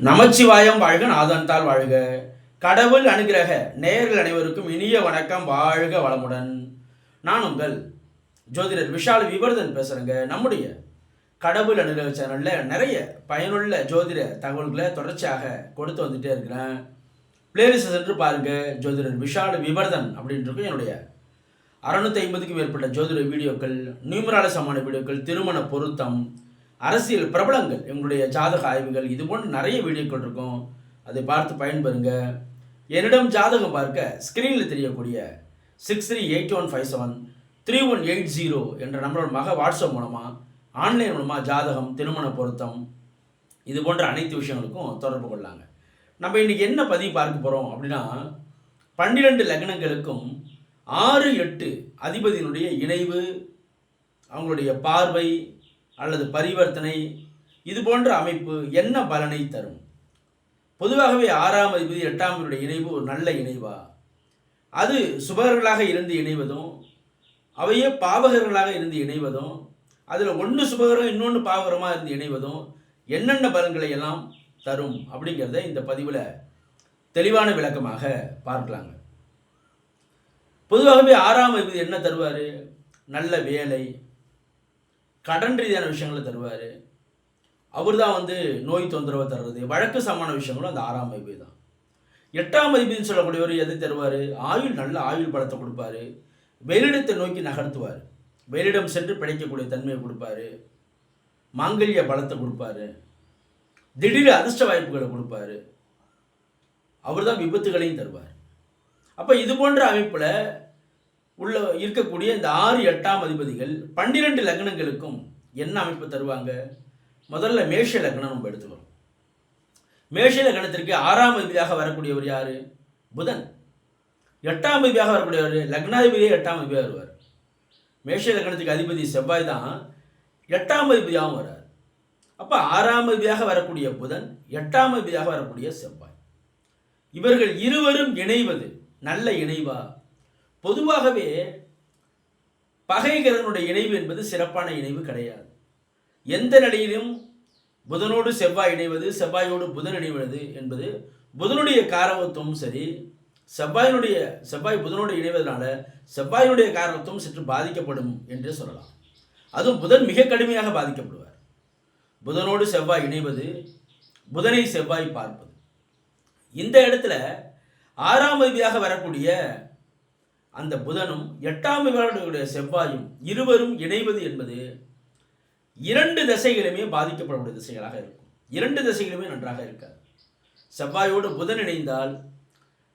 நமச்சிவாயம் வாழ்க நாதன்தால் வாழ்க. கடவுள் அனுகிரக நேயர்கள் அனைவருக்கும் இனிய வணக்கம் வாழ்க வளமுடன். நான் உங்கள் ஜோதிடர் விஷால் விவர்தன் பேசுகிறேங்க நம்முடைய கடவுள் அனுகிரக சேனலில் நிறைய பயனுள்ள ஜோதிட தகவல்களை தொடர்ச்சியாக கொடுத்து வந்துட்டே இருக்கிறேன். பிளேலிஸ்ட் சென்று பாருங்க ஜோதிடர் விஷால் விவர்தன் அப்படின்றது என்னுடைய அறுநூத்தி ஐம்பதுக்கும் மேற்பட்ட ஜோதிட வீடியோக்கள் நியூமரால சமான வீடியோக்கள் திருமண பொருத்தம் அரசியல் பிரபலங்கள் எங்களுடைய ஜாதக ஆய்வுகள் இது போன்று நிறைய வீடியோக்கள் இருக்கும். அதை பார்த்து பயன்பெறுங்க. என்னிடம் ஜாதகம் பார்க்க ஸ்க்ரீனில் தெரியக்கூடிய six three eight one five seven three one eight zero என்ற நம்மளோட மக வாட்ஸ்அப் மூலமாக ஆன்லைன் மூலமாக ஜாதகம் திருமண பொருத்தம் இது போன்ற அனைத்து விஷயங்களுக்கும் தொடர்பு கொள்ளாங்க. நம்ம இன்னைக்கு என்ன பதிவு பார்க்க போகிறோம் அப்படின்னா பன்னிரெண்டு லக்னங்களுக்கும் ஆறு எட்டு அதிபதியினுடைய இணைவு அவங்களுடைய பார்வை அல்லது பரிவர்த்தனை இது போன்ற அமைப்பு என்ன பலனை தரும்? பொதுவாகவே ஆறாம் அதிபதி எட்டாம் அதிபதியுடைய இணைவு ஒரு நல்ல இணைவா? அது சுபகர்களாக இருந்து இணைவதும் அவையே பாவகர்களாக இருந்து இணைவதும் அதில் ஒன்று சுபகரம் இன்னொன்று பாவகரமாக இருந்து இணைவதும் என்னென்ன பலன்களை எல்லாம் தரும் அப்படிங்கிறத இந்த பதிவில் தெளிவான விளக்கமாக பார்க்கலாங்க. பொதுவாகவே ஆறாம் அதிபதி என்ன தருவார்? நல்ல வேலை கடன் ரீதியான விஷயங்களை தருவார். அவர் தான் வந்து நோய் தொந்தரவை தர்றது. வழக்கு சமான விஷயங்களும் அந்த ஆறாம் அதிபதி தான். எட்டாம் அதிபதினு சொல்லக்கூடியவர் எதை தருவார்? ஆயுள் நல்ல ஆயுள் பலத்தை கொடுப்பாரு. வெளியிடத்தை நோக்கி நகர்த்துவார். வெளியிடம் சென்று பிழைக்கக்கூடிய தன்மையை கொடுப்பாரு. மாங்கல்ய பலத்தை கொடுப்பாரு. திடீர் அதிர்ஷ்ட வாய்ப்புகளை கொடுப்பாரு. அவர் தான் விபத்துகளையும் தருவார். அப்போ இது போன்ற அமைப்பில் உள்ள இருக்கக்கூடிய இந்த ஆறு எட்டாம் அதிபதிகள் பன்னிரெண்டு லக்னங்களுக்கும் என்ன அமைப்பு தருவாங்க? முதல்ல மேஷ லக்னம் நம்ம எடுத்துக்கிறோம் மேஷ லக்னத்திற்கு ஆறாம் அதிபதியாக வரக்கூடியவர் யாரு? புதன். எட்டாம் அதிபதியாக வரக்கூடியவர் லக்னாதிபதியே எட்டாம் அதிபதியாக வருவார். மேஷ லக்னத்துக்கு அதிபதி செவ்வாய் தான் எட்டாம் அதிபதியாகவும் வரார் அப்போ ஆறாம் அதிபதியாக வரக்கூடிய புதன் எட்டாம் அதிபதியாக வரக்கூடிய செவ்வாய். இவர்கள் இருவரும் இணைவது நல்ல இணைவா? பொதுவாகவே பகைகரனுடைய இணைவு என்பது சிறப்பான இணைவு கிடையாது. எந்த நிலையிலும் புதனோடு செவ்வாய் இணைவது செவ்வாயோடு புதன் இணைவது என்பது புதனுடைய காரவத்துவமும் சரி செவ்வாயினுடைய செவ்வாய் புதனோடு இணைவதனால செவ்வாயினுடைய காரணத்தும் சற்று பாதிக்கப்படும் என்று சொல்லலாம். அதுவும் புதன் மிக கடுமையாக பாதிக்கப்படுவார். புதனோடு செவ்வாய் இணைவது புதனை செவ்வாய் பார்ப்பது. இந்த இடத்துல ஆறாம் அதிபதியாக வரக்கூடிய அந்த புதனும் எட்டாம் விவரங்களுடைய செவ்வாயும் இருவரும் இணைவது என்பது இரண்டு திசைகளுமே பாதிக்கப்படக்கூடிய திசைகளாக இருக்கும். இரண்டு திசைகளுமே நன்றாக இருக்காது. செவ்வாயோடு புதன் இணைந்தால்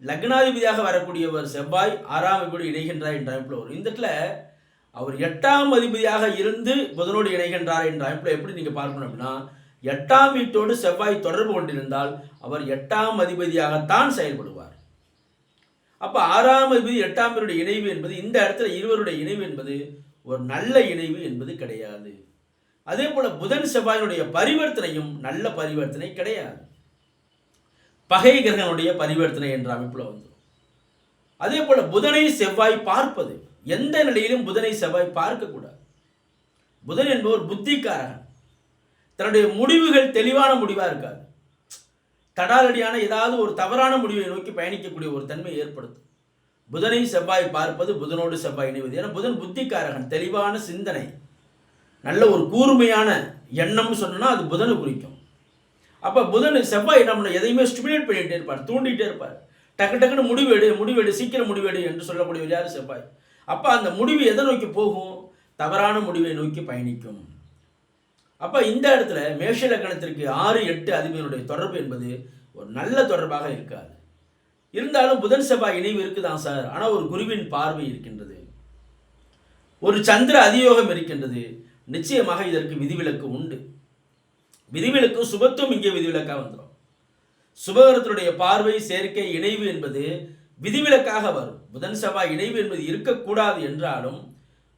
லக்னாதிபதியாக வரக்கூடியவர் செவ்வாய் ஆறாம் அதிபதி இணைகின்றார் என்ற அமைப்பில் வரும். இந்த இடத்துல அவர் எட்டாம் அதிபதியாக இருந்து புதனோடு இணைகின்றார் என்ற அமைப்பில் எப்படி நீங்கள் பார்க்கணும் அப்படின்னா எட்டாம் வீட்டோடு செவ்வாய் தொடர்பு கொண்டிருந்தால் அவர் எட்டாம் அதிபதியாகத்தான் செயல்படுவார். அப்போ ஆறாம் அதிபதி எட்டாம் பேருடைய இணைவு என்பது இந்த இடத்துல இருவருடைய இணைவு என்பது ஒரு நல்ல இணைவு என்பது கிடையாது. அதே போல புதன் செவ்வாயினுடைய பரிவர்த்தனையும் நல்ல பரிவர்த்தனை கிடையாது. பகை கிரகனுடைய பரிவர்த்தனை என்ற அமைப்பில் வந்துடும் அதே போல புதனை செவ்வாய் பார்ப்பது. எந்த நிலையிலும் புதனை செவ்வாய் பார்க்கக்கூடாது. புதன் என்பவர் புத்திக்காரகன். தன்னுடைய முடிவுகள் தெளிவான முடிவாக இருக்காது. தடாலடியான ஏதாவது ஒரு தவறான முடிவை நோக்கி பயணிக்கக்கூடிய ஒரு தன்மை ஏற்படுத்தும். புதனை செவ்வாய் பார்ப்பது புதனோடு செவ்வாய் இணைவது. ஏன்னா புதன் புத்திக்காரகன் தெளிவான சிந்தனை நல்ல ஒரு கூர்மையான எண்ணம்னு சொன்னோன்னா அது புதனை குறிக்கும். அப்போ புதன் செவ்வாய் என்ன எதையுமே ஸ்டிமுலேட் பண்ணிகிட்டே இருப்பார் தூண்டிகிட்டே இருப்பார். டக்கு டக்குன்னு முடிவெடு முடிவெடு சீக்கிரம் முடிவெடு என்று சொல்லக்கூடியவர் யார்? செவ்வாய். அப்போ அந்த முடிவு எதை நோக்கி போகும்? தவறான முடிவை நோக்கி பயணிக்கும். அப்போ இந்த இடத்துல மேஷ லக்கணத்திற்கு ஆறு எட்டு அதிபதியினுடைய தொடர்பு என்பது ஒரு நல்ல தொடர்பாக இருக்காது. இருந்தாலும் புதன் செவ்வாய் இணைவு இருக்குதான் சார். ஆனால் ஒரு குருவின் பார்வை இருக்கின்றது. ஒரு சந்திர அதியோகம் இருக்கின்றது. நிச்சயமாக இதற்கு விதிவிலக்கு உண்டு. விதிவிலக்கு சுபத்துவம் இங்கே விதிவிலக்காக வந்துடும் சுபகரத்தினுடைய பார்வை சேர்க்கை இணைவு என்பது விதிவிலக்காக வரும். புதன் செவ்வாய் இணைவு என்பது இருக்கக்கூடாது என்றாலும்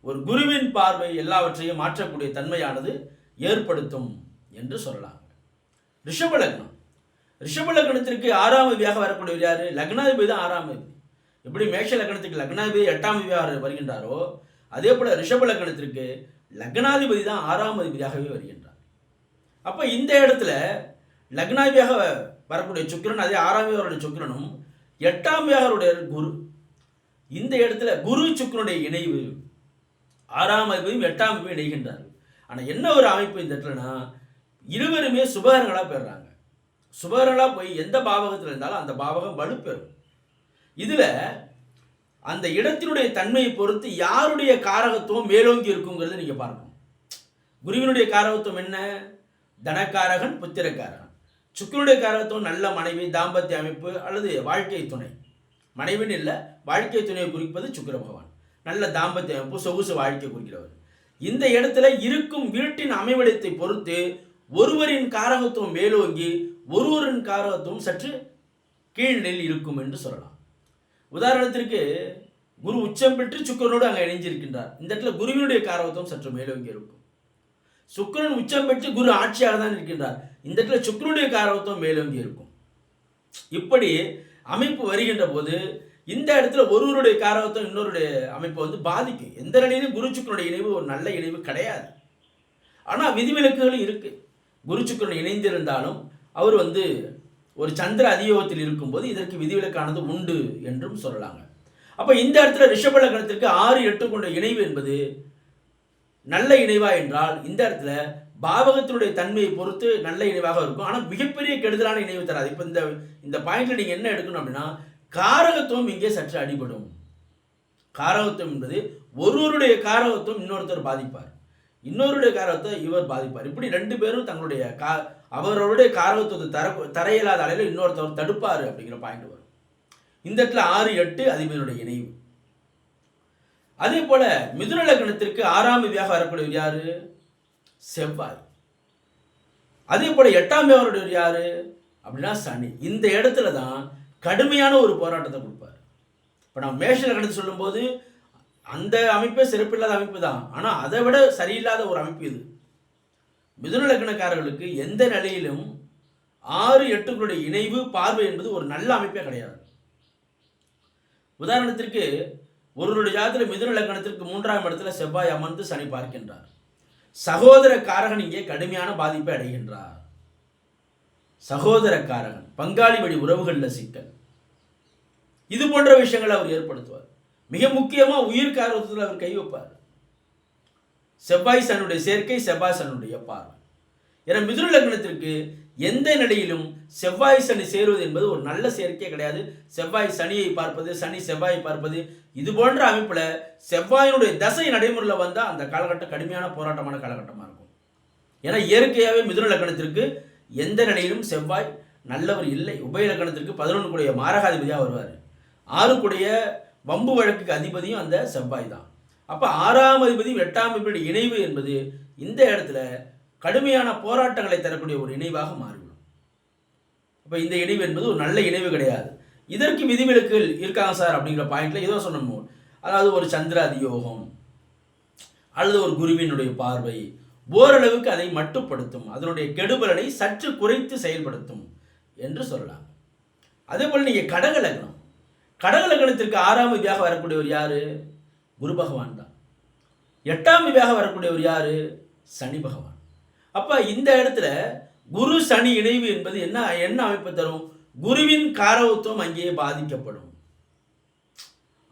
ஒரு குருவின் பார்வை எல்லாவற்றையும் மாற்றக்கூடிய தன்மையானது ஏற்படுத்தும் என்று சொல்லலாம். ரிஷப லக்னம். ரிஷப லக்னத்திற்கு ஆறாம் விதியாக வரக்கூடியவர் யார்? லக்னாதிபதி தான் ஆறாம் விதி எப்படி மேஷ லக்னத்துக்கு லக்னாதிபதி எட்டாம் விதியாக வருகின்றாரோ அதே போல ரிஷப லக்னத்திற்கு லக்னாதிபதி தான் ஆறாம் அதிபதியாகவே வருகின்றார். அப்போ இந்த இடத்துல லக்னாதிபதியாக வரக்கூடிய சுக்கிரன் அதே ஆறாம் வியாருடைய சுக்கிரனும் எட்டாம் வியாருடைய குரு இந்த இடத்துல குரு சுக்கிரனுடைய இணைவு ஆறாம் அதிபதியும் எட்டாம் அதிபதியும் இணைகின்றார்கள். ஆனால் என்ன ஒரு அமைப்பு இந்த இடத்துலனா இருவருமே சுபகரங்களாக போயிடுறாங்க. சுபகரங்களாக போய் எந்த பாவகத்தில் இருந்தாலும் அந்த பாவகம் வலுப்பெறும். இதில் அந்த இடத்தினுடைய தன்மையை பொறுத்து யாருடைய காரகத்துவம் மேலோங்கி இருக்குங்கிறத நீங்கள் பார்க்கணும். குருவினுடைய காரகத்துவம் என்ன? தனக்காரகன் புத்திரக்காரகன். சுக்கிரனுடைய காரகத்துவம் நல்ல மனைவி தாம்பத்திய அமைப்பு அல்லது வாழ்க்கை துணை. மனைவின்னு இல்லை வாழ்க்கை துணையை குறிப்பது சுக்கர பகவான். நல்ல தாம்பத்திய அமைப்பு சொகுசு வாழ்க்கை குறிக்கிறவர். இந்த இடத்துல இருக்கும் வீட்டின் அமைவிடத்தை பொறுத்து ஒருவரின் காரகத்துவம் மேலோங்கி ஒருவரின் காரகத்துவம் சற்று கீழ்நிலையில் இருக்கும் என்று சொல்லலாம். உதாரணத்திற்கு குரு உச்சம் பெற்று சுக்கிரனோடு அங்கே இணைஞ்சிருக்கின்றார். இந்த இடத்துல குருவினுடைய காரகத்துவம் சற்று மேலோங்கி இருக்கும். சுக்கிரன் உச்சம் பெற்று குரு ஆட்சியாக தான் இருக்கின்றார். இந்த இடத்துல சுக்கரனுடைய காரகத்துவம் மேலோங்கி இருக்கும். இப்படி அமைப்பு வருகின்ற போது இந்த இடத்துல ஒருவருடைய காரகத்தை இன்னொருடைய அமைப்பை வந்து பாதிக்கும். எந்த நிலையிலும் குரு இணைவு ஒரு நல்ல இணைவு கிடையாது. ஆனால் விதிவிலக்குகளும் இருக்குது குரு இணைந்திருந்தாலும் அவர் வந்து ஒரு சந்திர அதியோகத்தில் இருக்கும்போது இதற்கு விதிவிலக்கானது உண்டு என்றும் சொல்லலாங்க. அப்போ இந்த இடத்துல ரிஷப லக்னத்திற்கு ஆறு எட்டு கொண்ட இணைவு என்பது நல்ல இணைவா என்றால் இந்த இடத்துல பாவகத்தினுடைய தன்மையை பொறுத்து நல்ல இணைவாக இருக்கும். ஆனால் மிகப்பெரிய கெடுதலான இணைவு தராது. இப்போ இந்த இந்த பாயிண்ட்ல நீங்கள் என்ன எடுக்கணும் அப்படின்னா காரகத்துவம் இங்கே சற்று அடிபடும். காரகத்துவம் என்பது ஒருவருடைய காரகத்துவம் இன்னொருத்தர் பாதிப்பார். இன்னொருடைய காரகத்தை இவர் பாதிப்பார். இப்படி ரெண்டு பேரும் தங்களுடைய கா அவரவருடைய காரகத்துவத்தை தர தரையில்லாத அலையில் அளவில் இன்னொருத்தவர் தடுப்பார் அப்படிங்கிற பாயிண்ட் வரும். இந்த இடத்துல ஆறு எட்டு அதிபதியுடைய இணைவு. அதே போல மிதுன லக்னத்திற்கு ஆறாம் விதியாக வரக்கூடியவர் யாரு? செவ்வாய். அதே போல எட்டாம் வியாகருடைய யாரு? அப்படின்னா சனி. இந்த இடத்துல தான் கடுமையான ஒரு போராட்டத்தை கொடுப்பார். இப்போ நான் மேஷ லக்னத்தை சொல்லும்போது அந்த அமைப்பே சிறப்பில்லாத அமைப்பு தான் ஆனால் அதை விட சரியில்லாத ஒரு அமைப்பு இது. மிதுன லக்னக்காரர்களுக்கு எந்த நிலையிலும் ஆறு எட்டுகளுடைய இணைவு பார்வை என்பது ஒரு நல்ல அமைப்பே கிடையாது. உதாரணத்திற்கு ஒருவருடைய ஜாதத்தில் மிதுன லக்னத்திற்கு மூன்றாம் இடத்துல செவ்வாய் அமர்ந்து சனி பார்க்கின்றார். சகோதர காரகன் இங்கே கடுமையான பாதிப்பை அடைகின்றார். சகோதரக்காரகன் பங்காளி வழி உறவுகளில் சிக்கல். இது போன்ற விஷயங்களை அவர் ஏற்படுத்துவார். மிக முக்கியமாக உயிர் காரகத்தில் அவர் கை வைப்பார். செவ்வாய் சனுடைய சேர்க்கை செவ்வாய் சனுடைய பார்வை. என மிதுன லக்னத்திற்கு எந்த நிலையிலும் செவ்வாய் சனி சேருவது என்பது ஒரு நல்ல சேர்க்கை கிடையாது. செவ்வாய் சனியை பார்ப்பது சனி செவ்வாயை பார்ப்பது இது போன்ற அமைப்பில் செவ்வாயினுடைய தசை நடைமுறையில் வந்தால் அந்த காலகட்டம் கடுமையான போராட்டமான காலகட்டமாக இருக்கும். ஏன்னா இயற்கையாகவே மிதுன லக்னத்திற்கு எந்த நிலையிலும் செவ்வாய் நல்லவர் இல்லை. உபய லக்னத்திற்கு பதினொன்று கூடிய மாரகாதிபதியாக வருவார். ஆறு கூடிய வம்பு வழக்குக்கு அதிபதியும் அந்த செவ்வாய் தான். அப்போ ஆறாம் அதிபதி எட்டாம் அதிபதி இணைவு என்பது இந்த இடத்துல கடுமையான போராட்டங்களை தரக்கூடிய ஒரு இணைவாக மாறிவிடும். அப்போ இந்த இணைவு என்பது ஒரு நல்ல இணைவு கிடையாது. இதற்கு விதிவிலக்கு இருக்காங்க சார் அப்படிங்கிற பாயிண்ட்ல ஏதோ சொன்னோம். அதாவது ஒரு சந்திர அதியோகம் அல்லது ஒரு குருவினுடைய பார்வை ஓரளவுக்கு அதை மட்டுப்படுத்தும். அதனுடைய கெடுபலனை சற்று குறைத்து செயல்படுத்தும் என்று சொல்லலாம். அதே போல் நீங்கள் கடக லக்னம் கடக லக்னத்திற்கு ஆறாம் விதியாக வரக்கூடியவர் யார்? குரு பகவான் தான். எட்டாம் விதியாக வரக்கூடியவர் யார்? சனி பகவான். அப்போ இந்த இடத்துல குரு சனி இணைவு என்பது என்ன என்ன அமைப்பு தரும்? குருவின் காரவத்துவம் அங்கேயே பாதிக்கப்படும்.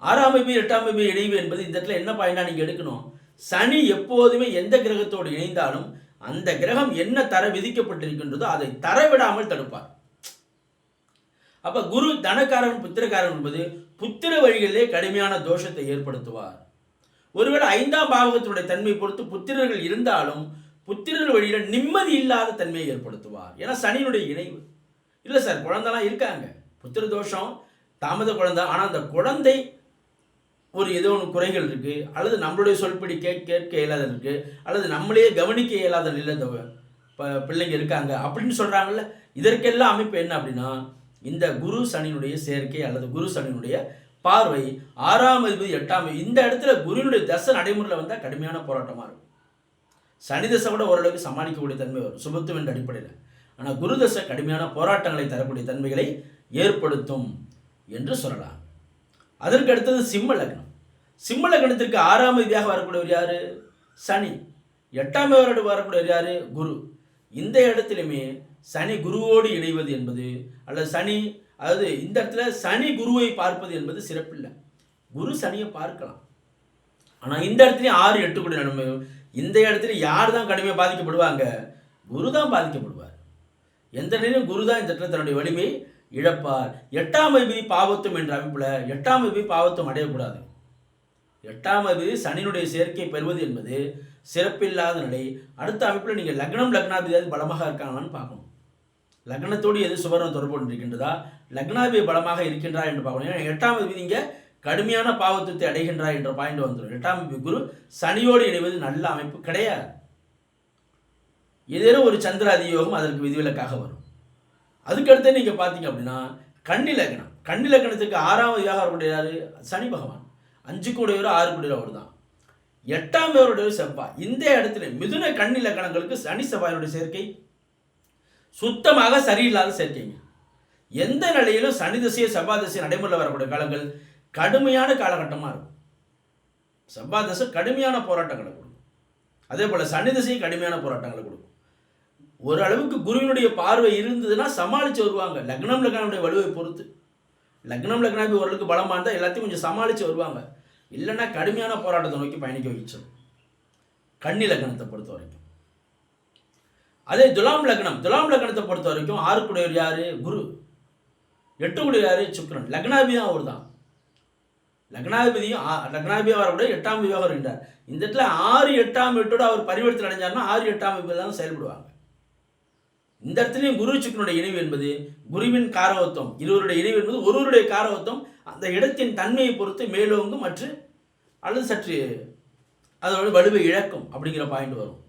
ஆறாம் அமைப்பு எட்டாம் அமைப்பு இணைவு என்பது இந்த இடத்துல என்ன பாயிண்டாக நீங்கள் எடுக்கணும்? சனி எப்போதுமே எந்த கிரகத்தோடு இணைந்தாலும் அந்த கிரகம் என்ன தர விதிக்கப்பட்டிருக்கின்றதோ அதை தரவிடாமல் தடுப்பார். அப்ப குரு தனக்காரன் புத்திரக்காரன் என்பது புத்திர வழிகளிலே கடுமையான தோஷத்தை ஏற்படுத்துவார். ஒருவேளை ஐந்தாம் பாவகத்தினுடைய தன்மை பொறுத்து புத்திரர்கள் இருந்தாலும் புத்திரர் வழியில நிம்மதி இல்லாத தன்மையை ஏற்படுத்துவார். ஏன்னா சனியினுடைய இணைவு. இல்லை சார் குழந்தைலாம் இருக்காங்க. புத்திர தோஷம் தாமத குழந்தை. ஆனால் அந்த குழந்தை ஒரு ஏதோ ஒன்று குறைகள் இருக்குது அல்லது நம்மளுடைய சொல்படி கேட்க கேட்க இயலாத இருக்குது அல்லது நம்மளையே கவனிக்க இயலாத நிலை ப- பிள்ளைங்க இருக்காங்க அப்படின்னு சொல்கிறாங்கல்ல இதற்கெல்லாம் அமைப்பு என்ன அப்படின்னா இந்த குரு சனியினுடைய சேர்க்கை அல்லது குரு சனியினுடைய பார்வை ஆறாம் அதிபதி எட்டாம் இந்த இடத்துல குருவினுடைய தசை நடைமுறையில் வந்தால் கடுமையான போராட்டமாக இருக்கும். சனி தசை கூட ஓரளவுக்கு சமாளிக்கக்கூடிய தன்மை வரும் சுபத்துவம் என்ற அடிப்படையில். ஆனால் குரு தசை கடுமையான போராட்டங்களை தரக்கூடிய தன்மைகளை ஏற்படுத்தும் என்று சொல்லலாம். அதற்கு அடுத்தது சிம்ம லக்னம். சிம்ம லக்னத்திற்கு ஆறாம் விதியாக வரக்கூடியவர் யாரு? சனி. எட்டாம் வருடம் வரக்கூடியவர் யாரு? குரு. இந்த இடத்துலையுமே சனி குருவோடு இணைவது என்பது அல்லது சனி அதாவது இந்த இடத்துல சனி குருவை பார்ப்பது என்பது சிறப்பில்லை. குரு சனியை பார்க்கலாம். ஆனால் இந்த இடத்துலையும் ஆறு எட்டு கூட நன்மை. இந்த இடத்துல யார் தான் கடுமையாக பாதிக்கப்படுவாங்க? குரு தான் பாதிக்கப்படுவார். எந்த நிலையிலும் குரு தான் இந்த இடத்துல தன்னுடைய வலிமை இழப்பார். எட்டாம் அதிபதி பாவத்தும் என்ற அமைப்பில் எட்டாம் அதிபதி பாவத்தும் அடையக்கூடாது. எட்டாம் அதிபதி சனியினுடைய சேர்க்கை பெறுவது என்பது சிறப்பில்லாத நிலை. அடுத்த அமைப்பில் நீங்கள் லக்னம் லக்னாதிபதி பலமாக இருக்காங்களான்னு பார்க்கணும். லக்னத்தோடு எது சுவரம் தொடர்பு இருக்கின்றதா லக்னாதிபதி பலமாக இருக்கின்றா என்று பார்க்கணும். ஏன்னா எட்டாம் அதிபதி இங்கே கடுமையான பாவத்துவத்தை அடைகின்றார் என்ற பாயிண்ட் வந்துடும் எட்டாம் அதிபதி குரு சனியோடு இணைவது நல்ல அமைப்பு கிடையாது. ஏதேனும் ஒரு சந்திர அதியோகம் அதற்கு விதிவிலக்காக வரும். அதுக்கடுத்து நீங்கள் பார்த்தீங்க அப்படின்னா கன்னிலக்கணம் கன்னிலக்கணத்துக்கு ஆறாவது வியாபாரம் யாரு? சனி பகவான். அஞ்சு கூடையவர் ஆறு கூடையவர் அவர் தான் எட்டாம் பேருடைய செவ்வாய் இந்த இடத்துல மிதுன கன்னிலக்கணங்களுக்கு சனி செவ்வாயினுடைய சேர்க்கை. சுத்தமாக சரியில்லாத சேர்க்கைங்க. எந்த நிலையிலும் சனி திசையை செவ்வாய் திசை நடைமுறையில் வரக்கூடிய காலங்கள் கடுமையான காலகட்டமாக இருக்கும். செவ்வாய் திசை கடுமையான போராட்டங்களை கொடுக்கும். அதே போல் சனி திசையும் கடுமையான போராட்டங்களை கொடுக்கும். ஓரளவுக்கு குருவினுடைய பார்வை இருந்ததுன்னா சமாளித்து வருவாங்க. லக்னம் லக்னாவுடைய வலுவை பொறுத்து. லக்னம் லக்னாபி ஓரளவுக்கு பலமாக இருந்தால் எல்லாத்தையும் கொஞ்சம் சமாளித்து வருவாங்க. இல்லைன்னா கடுமையான போராட்டத்தை நோக்கி பயணிக்க வச்சிடும் கன்னி லக்னத்தை பொறுத்த வரைக்கும். அதே துலாம் லக்னம். துலாம் லக்னத்தை பொறுத்த வரைக்கும் ஆறுக்குடையவர் யாரு? குரு. எட்டுக்குடையவர் யாரு? சுக்கிரன். லக்னாபி தான் அவர் தான் லக்னாதிபதியும் ஆ- லக்னாதிபதியும் எட்டாம் விவாகம் வருகின்றார். இந்த இடத்துல ஆறு எட்டாம் எட்டோட அவர் பரிவர்த்தனை அடைஞ்சார்னா ஆறு எட்டாம் விபத்தில் தான் செயல்படுவாங்க. இந்த இடத்துலையும் குரு சுக்கனுடைய இணைவு என்பது குருவின் காரவத்துவம் இருவருடைய இணைவு என்பது ஒருவருடைய காரவத்துவம் அந்த இடத்தின் தன்மையை பொறுத்து மேலோங்கும் மற்றும் அல்லது சற்று அதோட வலுவை இழக்கும் அப்படிங்கிற பாயிண்ட் வரும்.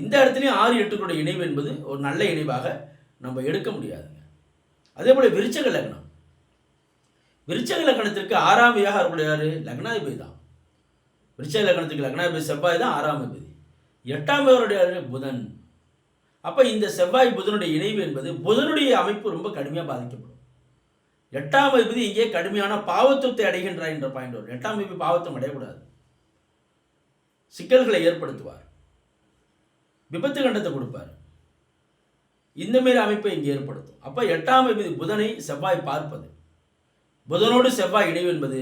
இந்த இடத்துலையும் ஆறு எட்டுக்களுடைய இணைவு என்பது ஒரு நல்ல இணைவாக நம்ம எடுக்க முடியாதுங்க. அதே போல் விருச்சக லக்னம். விருச்சக லக்னத்திற்கு ஆறாம் வியாக இருக்கக்கூடியாரு லக்னாதிபதி தான். விருச்சக லக்னத்துக்கு லக்னாதிபதி செவ்வாய் தான் ஆறாம் அதிபதி. எட்டாம் வியாருடைய புதன். அப்போ இந்த செவ்வாய் புதனுடைய இணைவு என்பது புதனுடைய அமைப்பு ரொம்ப கடுமையாக பாதிக்கப்படும். எட்டாம் அதிபதி இங்கே கடுமையான பாவத்துவத்தை அடைகின்றார் என்ற பாயிண்ட் வரும். எட்டாம் அதிபதி பாவத்தம் அடையக்கூடாது. சிக்கல்களை ஏற்படுத்துவார். விபத்து கண்டத்தை கொடுப்பார். இந்த மாரி அமைப்பை இங்கே ஏற்படுத்தும். அப்போ எட்டாம் அதிபதி புதனை செவ்வாய் பார்ப்பது. புதனோடு செவ்வாய் இணைவு என்பது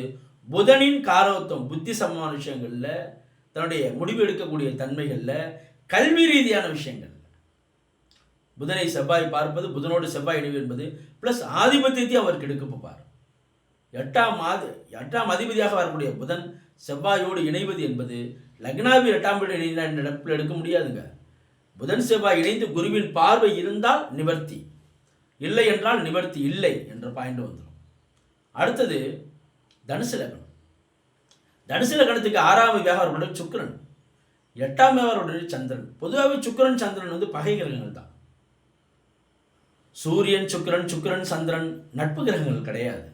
புதனின் காரவத்துவம் புத்தி சமமான விஷயங்களில் தன்னுடைய முடிவு எடுக்கக்கூடிய தன்மைகளில் கல்வி ரீதியான விஷயங்கள். புதனை செவ்வாய் பார்ப்பது புதனோடு செவ்வாய் இணைவு என்பது ப்ளஸ் ஆதிபத்தியத்தை அவர் எடுக்க பார்ப்பார் எட்டாம் ஆதி எட்டாம் அதிபதியாக வரக்கூடிய புதன் செவ்வாயோடு இணைவது என்பது லக்னாவி எட்டாம் வீடு இணைந்த நடப்பில் எடுக்க முடியாதுங்க. புதன் செவ்வாய் இணைந்து குருவின் பார்வை இருந்தால் நிவர்த்தி இல்லை என்றால் நிவர்த்தி இல்லை என்ற பாயிண்ட் வந்துடும். அடுத்தது தனுசு லக்னம். தனுசு லக்னத்துக்கு ஆறாம் வியாபாரம் சுக்கரன் எட்டாம் வியாபாரம் சந்திரன். பொதுவாகவே சுக்கரன் சந்திரன் வந்து பகை கிரகங்கள் தான். சூரியன் சுக்கரன் சுக்கிரன் சந்திரன் நட்பு கிரகங்கள் கிடையாது.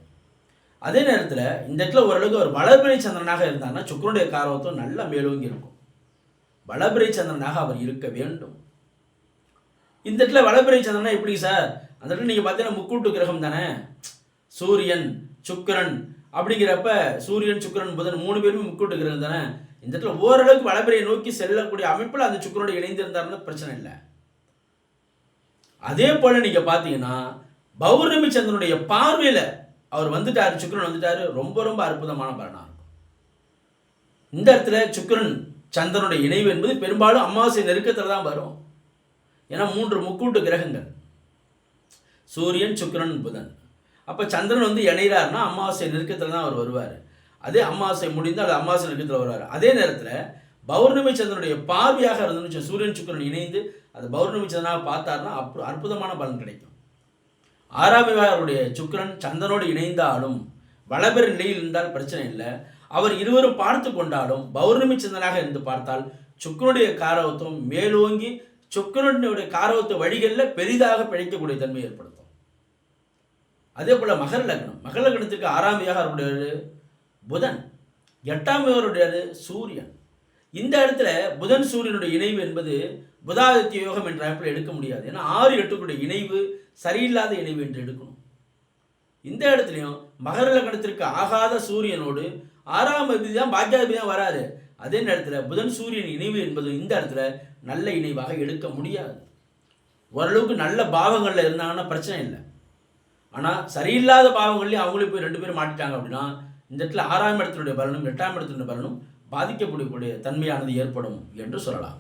அதே நேரத்தில் இந்த இடத்துல ஓரளவுக்கு ஒரு வளர்பிறை சந்திரனாக இருந்தார்னா சுக்கிரனுடைய காரவத்துவம் நல்ல மேலோங்கி இருக்கும். வளபிறை சந்திரனாக அவர் இருக்க வேண்டும். இந்த இடத்துல வளபிறை சந்திரனா எப்படி சார்? அந்த இடத்துல நீங்கள் பார்த்தீங்கன்னா முக்கூட்டு கிரகம் தானே? சூரியன் சுக்கிரன் அப்படிங்கிறப்ப சூரியன் சுக்கிரன் புதன் மூணு பேருமே முக்கூட்டு கிரகம் தானே? இந்த இடத்துல ஓரளவுக்கு வளபிறையை நோக்கி செல்லக்கூடிய அமைப்பில் அந்த சுக்கரனோட இணைந்திருந்தாருன்னு பிரச்சனை இல்லை. அதே போல நீங்க பார்த்தீங்கன்னா பௌர்ணமி சந்திரனுடைய பார்வையில அவர் வந்துட்டாரு சுக்கிரன் வந்துட்டாரு ரொம்ப ரொம்ப அற்புதமான பலனா இருக்கும். இந்த இடத்துல சுக்கரன் சந்திரனுடைய இணைவு என்பது பெரும்பாலும் அமாவாசை நெருக்கத்தில் தான் வரும். ஏன்னா மூன்று முக்கூட்டு கிரகங்கள். சூரியன் சுக்கிரன் புதன். அப்போ சந்திரன் வந்து இணைகிறார்னா அமாவாசை நெருக்கத்தில் தான் அவர் வருவார். அதே அமாவாசை முடிந்து அது அமாவாசை நெருக்கத்தில் வருவார். அதே நேரத்தில் பௌர்ணமி சந்திரனுடைய பார்வையாக இருந்துச்சு சூரியன் சுக்கரன் இணைந்து அது பௌர்ணமி சந்திரனாக பார்த்தாருன்னா அப்பு அற்புதமான பலன் கிடைக்கும். ஆறாம் விவாகருடைய சுக்கிரன் சந்திரனோடு இணைந்தாலும் வளபெற நிலையில் இருந்தால் பிரச்சனை இல்லை. அவர் இருவரும் பார்த்து கொண்டாலும் பௌர்ணமி சந்திரனாக இருந்து பார்த்தால் சுக்கரனுடைய காரவத்துவம் மேலோங்கி சுக்கரனுடைய காரவத்துவ வழிகளில் பெரிதாக பிழைக்கக்கூடிய தன்மை ஏற்படுத்தும். அதே போல மகர லக்னம். மகர லக்னத்துக்கு ஆறாம் விவகாரமுடையது புதன். எட்டாம் விவகாரமுடையது சூரியன். இந்த இடத்துல புதன் சூரியனுடைய இணைவு என்பது புதாதித்ய யோகம் என்ற அமைப்பில் எடுக்க முடியாது. ஏன்னா ஆறு எட்டுக்குடைய இணைவு சரியில்லாத இணைவு என்று எடுக்கணும். இந்த இடத்துலையும் மகர லக்னத்திற்கு ஆகாத சூரியனோடு ஆறாம் அதிபதி தான் பாக்கியாதிபதி தான் வராது அதே நேரத்தில் புதன் சூரியன் இணைவு என்பது இந்த இடத்துல நல்ல இணைவாக எடுக்க முடியாது. ஓரளவுக்கு நல்ல பாவங்களில் இருந்தாங்கன்னா பிரச்சனை இல்லை. ஆனால் சரியில்லாத பாவங்கள்லேயும் அவங்களே போய் ரெண்டு பேரும் மாட்டிட்டாங்க அப்படின்னா இந்த இடத்துல ஆறாம் இடத்தினுடைய பலனும் எட்டாம் இடத்தினுடைய பலனும் பாதிக்கப்படக்கூடிய தன்மையானது ஏற்படும் என்று சொல்லலாம்.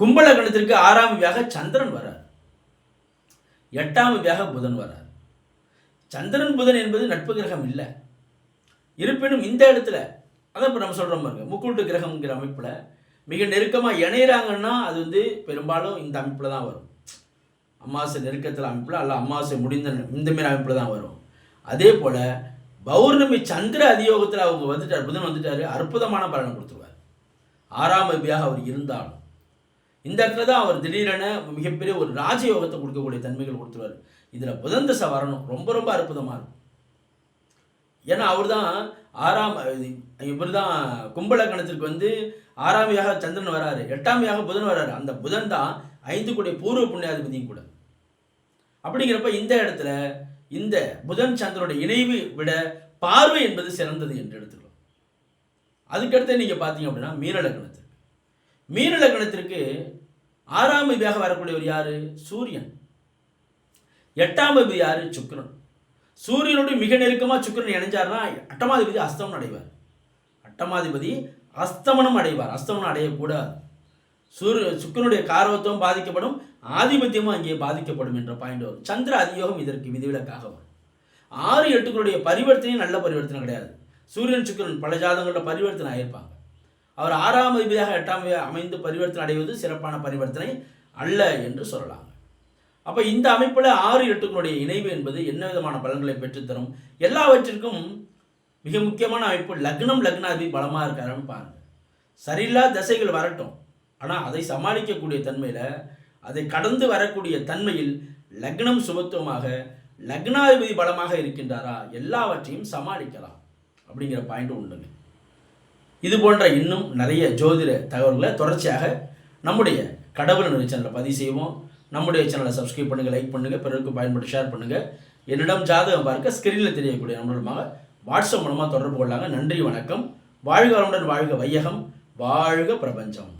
கும்பலகணத்திற்கு ஆறாம் வியாக சந்திரன் வரார். எட்டாம் வியாக புதன் வரார். சந்திரன் புதன் என்பது நட்பு கிரகம் இல்லை. இருப்பினும் இந்த இடத்துல அதான் இப்போ நம்ம சொல்கிறோம் பாருங்க முக்கூட்டு கிரகம்ங்கிற அமைப்பில் மிக நெருக்கமாக இணையிறாங்கன்னா அது வந்து பெரும்பாலும் இந்த அமைப்பில் தான் வரும். அமாவாசை நெருக்கத்தில் அமைப்பில் அல்ல அமாவாசை முடிந்த இந்த மாரி அமைப்பில் தான் வரும். அதே போல் பௌர்ணமி சந்திர அதியோகத்தில் அவங்க வந்துட்டார் புதன் வந்துட்டார் அற்புதமான பலனை கொடுத்துருவார். ஆறாம் வியாக அவர் இருந்தாலும் இந்த இடத்துல தான் அவர் திடீரென மிகப்பெரிய ஒரு ராஜயோகத்தை கொடுக்கக்கூடிய தன்மைகள் கொடுத்துருவார். இதில் புதன் தசை வரணும். ரொம்ப ரொம்ப அற்புதமாக இருக்கும். ஏன்னா அவர் தான் ஆறாம் இவர் தான் கும்பலக்கணத்திற்கு வந்து ஆறாம் வியாக சந்திரன் வராரு. எட்டாம் வியாக புதன் வராரு. அந்த புதன் தான் ஐந்து கூடிய பூர்வ புண்ணியாதிபதியும் கூட. அப்படிங்கிறப்ப இந்த இடத்துல இந்த புதன் சந்திரனுடைய இணைவு விட பார்வை என்பது சிறந்தது என்று எடுத்துக்கலாம் அதுக்கடுத்து நீங்கள் பார்த்தீங்க அப்படின்னா மீனலக்கணத்திற்கு. மீனலக்கணத்திற்கு ஆறாம் விதியாக வரக்கூடியவர் யாரு? சூரியன். எட்டாம் விதி யாரு? சுக்கிரன். சூரியனோடு மிக நெருக்கமாக சுக்கிரன் இணைஞ்சார்னா அட்டமாதிபதி அஸ்தமனம் அடைவார். அட்டமாதிபதி அஸ்தமனம் அடைவார். அஸ்தமனம் அடையக்கூடாது. சூரிய சுக்கிரனுடைய காரவத்துவம் பாதிக்கப்படும் ஆதிபத்தியமும் அங்கே பாதிக்கப்படும் என்ற பாயிண்ட் வரும். சந்திர அதியோகம் இதற்கு விதிவிலக்காக வரும். ஆறு எட்டுக்களுடைய பரிவர்த்தனையும் நல்ல பரிவர்த்தனை கிடையாது. சூரியன் சுக்கிரன் பல ஜாதகங்களில் பரிவர்த்தனை ஆகியிருப்பாங்க அவர் ஆறாம் அதிபதியாக எட்டாம் அமைந்து பரிவர்த்தனை அடைவது சிறப்பான பரிவர்த்தனை அல்ல என்று சொல்லலாம் அப்போ இந்த அமைப்பில் ஆறு எட்டுக்களுடைய இணைவு என்பது என்ன விதமான பலன்களை பெற்றுத்தரும்? எல்லாவற்றிற்கும் மிக முக்கியமான அமைப்பு லக்னம் லக்னாதிபதி பலமாக இருக்காருன்னு பாருங்க. சரியில்லா தசைகள் வரட்டும். ஆனால் அதை சமாளிக்கக்கூடிய தன்மையில் அதை கடந்து வரக்கூடிய தன்மையில் லக்னம் சுபத்துவமாக லக்னாதிபதி பலமாக இருக்கின்றாரா? எல்லாவற்றையும் சமாளிக்கலாம். அப்படிங்கிற பாயிண்ட் உண்டுங்க. இது போன்ற இன்னும் நிறைய ஜோதிட தகவல்களை தொடர்ச்சியாக நம்முடைய கடவுள் நிறை சேனலை பதிவு செய்வோம். நம்முடைய சேனலை சப்ஸ்கிரைப் பண்ணுங்கள் லைக் பண்ணுங்கள் பிறருக்கு பயன்பட்டு ஷேர் பண்ணுங்கள் என்னிடம் ஜாதகம் பார்க்க ஸ்கிரீனில் தெரியக்கூடிய நம்மளுமாக வாட்ஸ்அப் மூலமாக தொடர்பு கொள்ளாங்க. நன்றி வணக்கம். வாழ்க வளமுடன் வாழ்க வையகம். வாழ்க பிரபஞ்சம்.